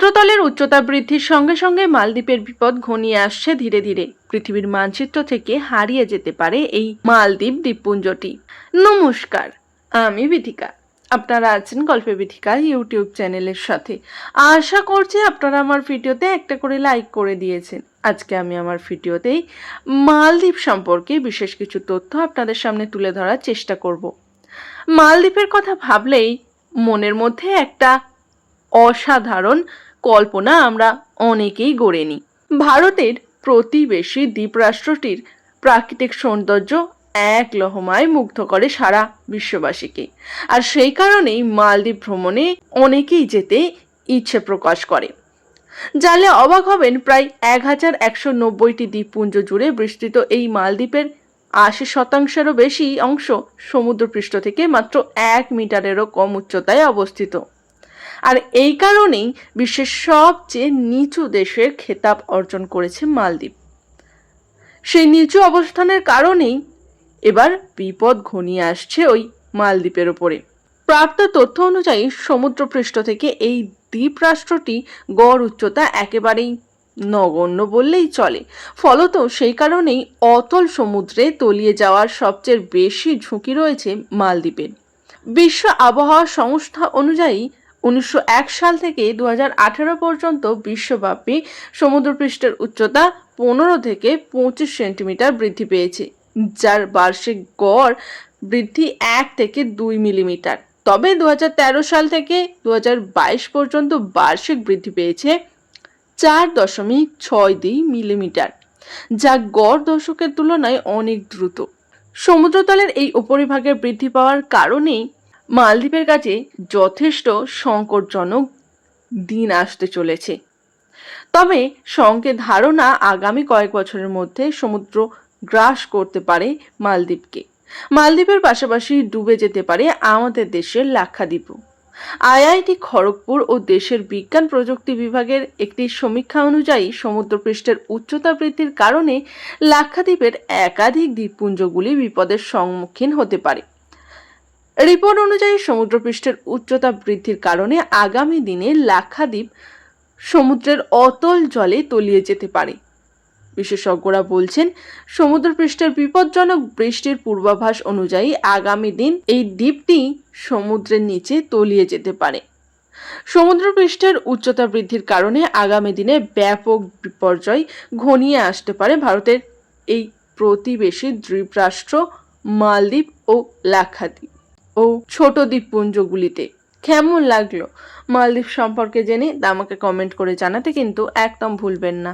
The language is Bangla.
সমুদ্রতলের উচ্চতা বৃদ্ধির সঙ্গে সঙ্গে মালদ্বীপের বিপদ ঘনিয়ে আসছে ধীরে ধীরে। পৃথিবীর মানচিত্র থেকে হারিয়ে যেতে পারে এই মালদ্বীপ দ্বীপপুঞ্জটি। নমস্কার, আমি বিথিকা আপনারা আছেন গল্পে বিথিকা ইউটিউব চ্যানেলের সাথে। আশা করছি আপনারা আমার ভিডিওতে একটা করে লাইক করে দিয়েছেন। আজকে আমি আমার ভিডিওতেই মালদ্বীপ সম্পর্কে বিশেষ কিছু তথ্য আপনাদের সামনে তুলে ধরার চেষ্টা করব। মালদ্বীপের কথা ভাবলেই মনের মধ্যে একটা অসাধারণ কল্পনা আমরা অনেকেই গড়ে নিই। ভারতের প্রতিবেশী দ্বীপরাষ্ট্রটির প্রাকৃতিক সৌন্দর্য এক লহমায় মুগ্ধ করে সারা বিশ্ববাসীকে। আর সেই কারণেই মালদ্বীপ ভ্রমণে অনেকেই যেতে ইচ্ছে প্রকাশ করে। জানলে অবাক হবেন, প্রায় এক হাজার একশো নব্বইটি দ্বীপপুঞ্জ জুড়ে বিস্তৃত এই মালদ্বীপের আশি শতাংশেরও বেশি অংশ সমুদ্রপৃষ্ঠ থেকে মাত্র এক মিটারেরও কম উচ্চতায় অবস্থিত। আর এই কারণেই বিশ্বের সবচেয়ে নিচু দেশের খেতাব অর্জন করেছে মালদ্বীপ। সেই নিচু অবস্থানের কারণেই এবার বিপদ ঘনিয়ে আসছে ওই মালদ্বীপের ওপরে প্রাপ্ত তথ্য অনুযায়ী সমুদ্রপৃষ্ঠ থেকে এই দ্বীপ রাষ্ট্রটি গড় উচ্চতা একেবারেই নগণ্য বললেই চলে। ফলত সেই কারণেই অতল সমুদ্রে তলিয়ে যাওয়ার সবচেয়ে বেশি ঝুঁকি রয়েছে মালদ্বীপের। বিশ্ব আবহাওয়া সংস্থা অনুযায়ী উনিশশো এক সাল থেকে দু হাজার আঠারো পর্যন্ত বিশ্বব্যাপী সমুদ্রপৃষ্ঠের উচ্চতা পনেরো থেকে পঁচিশ সেন্টিমিটার বৃদ্ধি পেয়েছে, যার বার্ষিক গড় বৃদ্ধি এক থেকে দুই মিলিমিটার। তবে দু হাজার তেরো সাল থেকে দু হাজার বাইশ পর্যন্ত বার্ষিক বৃদ্ধি পেয়েছে চার দশমিক ছয় দুই মিলিমিটার, যা গড় দশকের তুলনায় অনেক দ্রুত। সমুদ্রতলের এই উপরিভাগের বৃদ্ধি পাওয়ার কারণেই মালদ্বীপের কাছে যথেষ্ট সংকটজনক দিন আসতে চলেছে। তবে সঙ্গে ধারণা আগামী কয়েক বছরের মধ্যে সমুদ্র গ্রাস করতে পারে মালদ্বীপকে। মালদ্বীপের পাশাপাশি ডুবে যেতে পারে আমাদের দেশের লাক্ষাদ্বীপও আইআইটি খড়গপুর ও দেশের বিজ্ঞান প্রযুক্তি বিভাগের একটি সমীক্ষা অনুযায়ী সমুদ্রপৃষ্ঠের উচ্চতা বৃদ্ধির কারণে লাক্ষাদ্বীপের একাধিক দ্বীপপুঞ্জগুলি বিপদের সম্মুখীন হতে পারে। রিপোর্ট অনুযায়ী সমুদ্রপৃষ্ঠের উচ্চতা বৃদ্ধির কারণে আগামী দিনে লাক্ষাদ্বীপ সমুদ্রের অতল জলে তলিয়ে যেতে পারে। বিশেষজ্ঞরা বলছেন, সমুদ্রপৃষ্ঠের বিপজ্জনক বৃষ্টির পূর্বাভাস অনুযায়ী আগামী দিন এই দ্বীপটি সমুদ্রের নিচে তলিয়ে যেতে পারে। সমুদ্রপৃষ্ঠের উচ্চতা বৃদ্ধির কারণে আগামী দিনে ব্যাপক বিপর্যয় ঘনিয়ে আসতে পারে ভারতের এই প্রতিবেশী দ্বীপরাষ্ট্র, মালদ্বীপ ও লাক্ষাদ্বীপ ও ছোট দ্বীপপুঞ্জগুলিতে। কেমন লাগল? মালদ্বীপ সম্পর্কে জেনে আমাকে কমেন্ট করে জানাতে কিন্তু একদম ভুলবেন না।